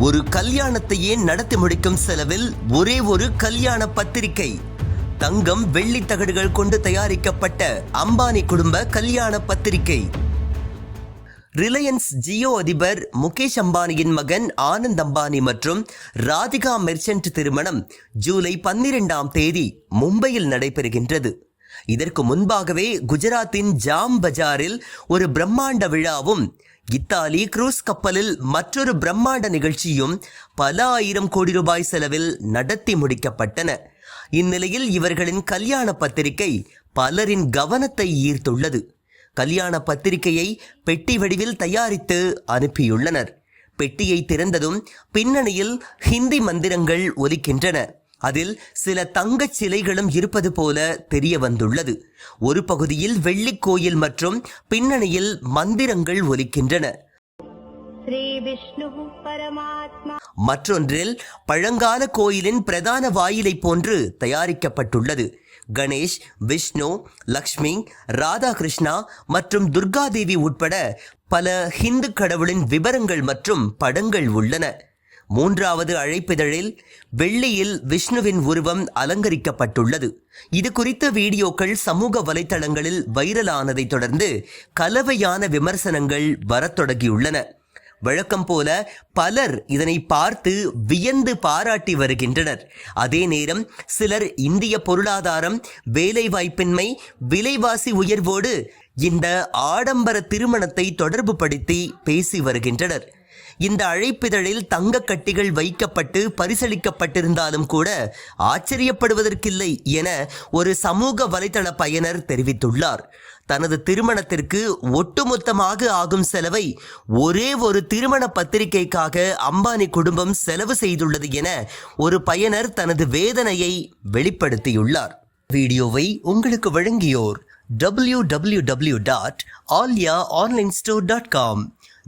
ஒரு கல்யாணத்தையே நடத்தி முடிக்கும் செலவில் ஒரே ஒரு கல்யாண பத்திரிகை. தங்கம் வெள்ளி தகடுகள் கொண்டு தயாரிக்கப்பட்ட அம்பானி குடும்ப கல்யாண பத்திரிகை. ரிலையன்ஸ் ஜியோ அதிபர் முகேஷ் அம்பானியின் மகன் ஆனந்த் அம்பானி மற்றும் ராதிகா மெர்ச்சன்ட் திருமணம் ஜூலை பன்னிரெண்டாம் தேதி மும்பையில் நடைபெறுகின்றது. இதற்கு முன்பாகவே குஜராத்தின் ஜாம் பஜாரில் ஒரு பிரம்மாண்ட விழாவும் இத்தாலி குரூஸ் கப்பலில் மற்றொரு பிரம்மாண்ட நிகழ்ச்சியும் பல ஆயிரம் கோடி ரூபாய் செலவில் நடத்தி முடிக்கப்பட்டன. இந்நிலையில் இவர்களின் கல்யாண பத்திரிகை பலரின் கவனத்தை ஈர்த்துள்ளது. கல்யாண பத்திரிகையை பெட்டி வடிவில் தயாரித்து அனுப்பியுள்ளனர். பெட்டியை திறந்ததும் பின்னணியில் ஹிந்தி மந்திரங்கள் ஒலிக்கின்றன. அதில் சில தங்கச் சிலைகளும் இருப்பது போல தெரிய வந்துள்ளது. ஒரு பகுதியில் வெள்ளிக்கோயில் மற்றும் பின்னணியில் மந்திரங்கள் ஒலிக்கின்றன. மற்றொன்றில் பழங்கால கோயிலின் பிரதான வாயிலை போன்று தயாரிக்கப்பட்டுள்ளது. கணேஷ் விஷ்ணு லக்ஷ்மி ராதாகிருஷ்ணா மற்றும் துர்காதேவி உட்பட பல ஹிந்து கடவுளின் விவரங்கள் மற்றும் படங்கள் உள்ளன. மூன்றாவது அழைப்பிதழில் வெள்ளியில் விஷ்ணுவின் உருவம் அலங்கரிக்கப்பட்டுள்ளது. இது குறித்த வீடியோக்கள் சமூக வலைத்தளங்களில் வைரலானதைத் தொடர்ந்து கலவையான விமர்சனங்கள் வரத் தொடங்கியுள்ளன. வழக்கம் போல பலர் இதனை பார்த்து வியந்து பாராட்டி வருகின்றனர். அதே நேரம் சிலர் இந்திய பொருளாதாரம் வேலைவாய்ப்பின்மை விலைவாசி உயர்வோடு இந்த ஆடம்பர திருமணத்தை தொடர்புபடுத்தி பேசி வருகின்றனர். இந்த அழைப்பிதழில் தங்க கட்டிகள் வைக்கப்பட்டு பரிசளிக்கப்பட்டிருந்தாலும் கூட ஆச்சரியப்படுவதற்கில்லை என ஒரு சமூக வலைதள பயனர் தெரிவித்துள்ளார். தனது திருமணத்திற்கு ஒட்டுமொத்தமாக ஆகும் செலவை ஒரே ஒரு திருமண பத்திரிகைக்காக அம்பானி குடும்பம் செலவு செய்துள்ளது என ஒரு பயனர் தனது வேதனையை வெளிப்படுத்தியுள்ளார். வீடியோவை உங்களுக்கு வழங்கியோர் W W W dot Alya online store dot com